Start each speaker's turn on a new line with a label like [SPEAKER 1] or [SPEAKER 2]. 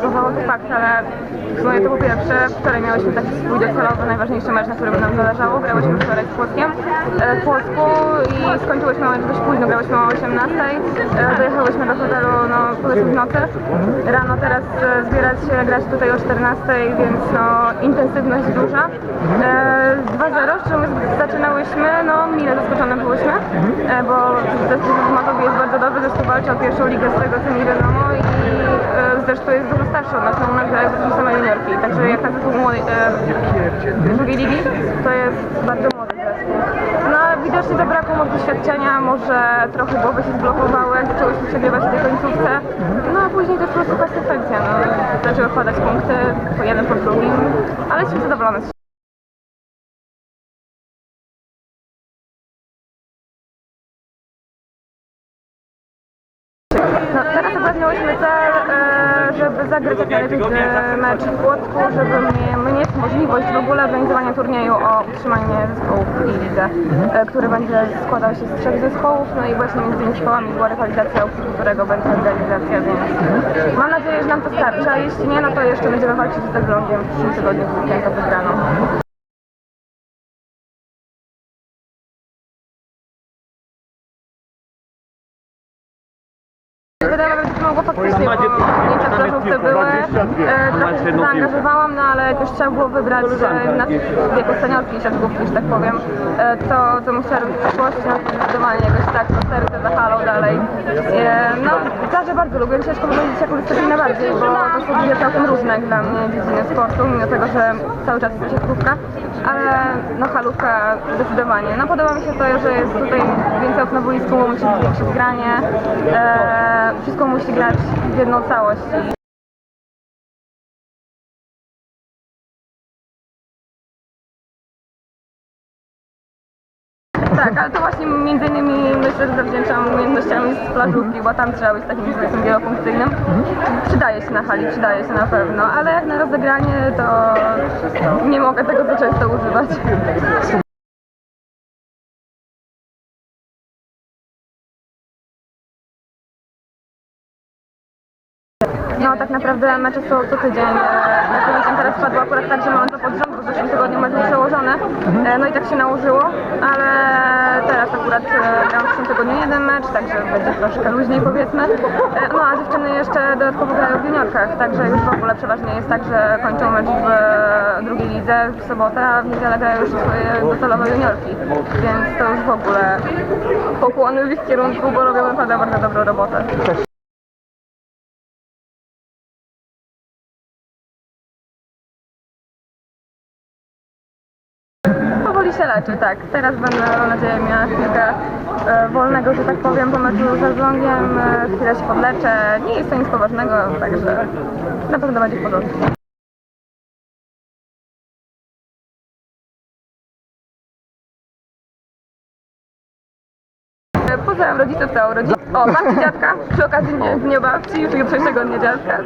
[SPEAKER 1] brakowało to fakt, ale w sumie to po pierwsze, wczoraj miałyśmy taki swój docelowy, najważniejszy mecz, na którym nam zależało. Grałyśmy wczoraj z Płockiem e, w Płocku i skończyłyśmy mecz dość późno, grałyśmy o 18. E, Dojechałyśmy do hotelu, no w nocy. Rano teraz e, zbierać się, grać tutaj o 14, więc no intensywność duża. E, 2-0, z czym zaczynałyśmy, no mile zaskoczone byłyśmy, bo zespół Mazowie jest bardzo dobry, zespół walczy o pierwszą ligę z tego co mi wiadomo zresztą jest dużo starszy od nas, no u nas grają po same juniorki, także jak na zespół młodej, e, drugiej ligi, to jest bardzo młody zespół. No widocznie zabrakło może doświadczenia, może trochę głowy się zblokowały, zaczęłyśmy przegrywać w tej końcówce, no a później też po prostu konsekwencja, no zaczęły wpadać punkty, po jeden po drugim, ale jesteśmy zadowolone No, teraz obawiałyśmy cel, e, żeby zagrać jak najlepiej e, mecz w Płocku, żeby mi- mieć możliwość w ogóle organizowania turnieju o utrzymanie zespołu w tej lidze, e, który będzie składał się z trzech zespołów, no i właśnie między tymi zespołami była rywalizacja, u którego będzie organizacja, więc mam nadzieję, że nam to starczy, a jeśli nie, no to jeszcze będziemy walczyć z Zaglądiem w przyszłym tygodniu o wygraną. Wydaje mi się, że mogło faktycznie, bo w plażówce były, e, trochę się zaangażowałam, no ale jakoś trzeba było wybrać e, na wieku seniorskiej siatkówki, że tak powiem, e, to, co musiała robić w przyszłości, no zdecydowanie jakoś tak to serce zahalo dalej. E, no, plażę bardzo lubię, ciężko powiedzieć jaką dyscyplinę bardziej, bo to są dwie całkiem różne dla mnie dziedziny sportu, mimo tego, że cały czas jest siatkówka, ale no halówka zdecydowanie. No podoba mi się to, że jest tutaj więcej okna boisku, musi być większe zgranie, e, wszystko musi grać w jedną całość. Tak, ale to właśnie między innymi myślę, że zawdzięczam umiejętnościami z plażówki, bo tam trzeba być takim powiedzmy wielofunkcyjnym. Przydaje się na hali, przydaje się na pewno, ale jak na rozegranie to nie mogę tego za często używać. No tak naprawdę mecze są co tydzień. Jak weekend teraz padło akurat tak, że mamy to pod rząd, bo w zeszłym tygodniu mecz był przełożony. E, No i tak się nałożyło, ale teraz akurat e, gram w przyszłym tygodniu jeden mecz, także będzie troszkę luźniej powiedzmy. E, No a dziewczyny jeszcze dodatkowo grają w juniorkach, także już w ogóle przeważnie jest tak, że kończą mecz w e, drugiej lidze w sobotę, a w niedzielę grają już swoje docelowe juniorki. Więc to już w ogóle pokłony w ich kierunku, bo robią naprawdę bardzo dobrą robotę. Leczy, tak. Teraz będę, mam nadzieję, miała chwilkę e, wolnego, że tak powiem, po meczu z Elblągiem. E, chwilę się podleczę. Nie jest to nic poważnego, także na pewno będzie w porządku. E, Pozdrawiam rodziców, całą rodzinę. O, mam dziadka, przy okazji dnia- dnia babci, jutrzejszego dnia dziadka.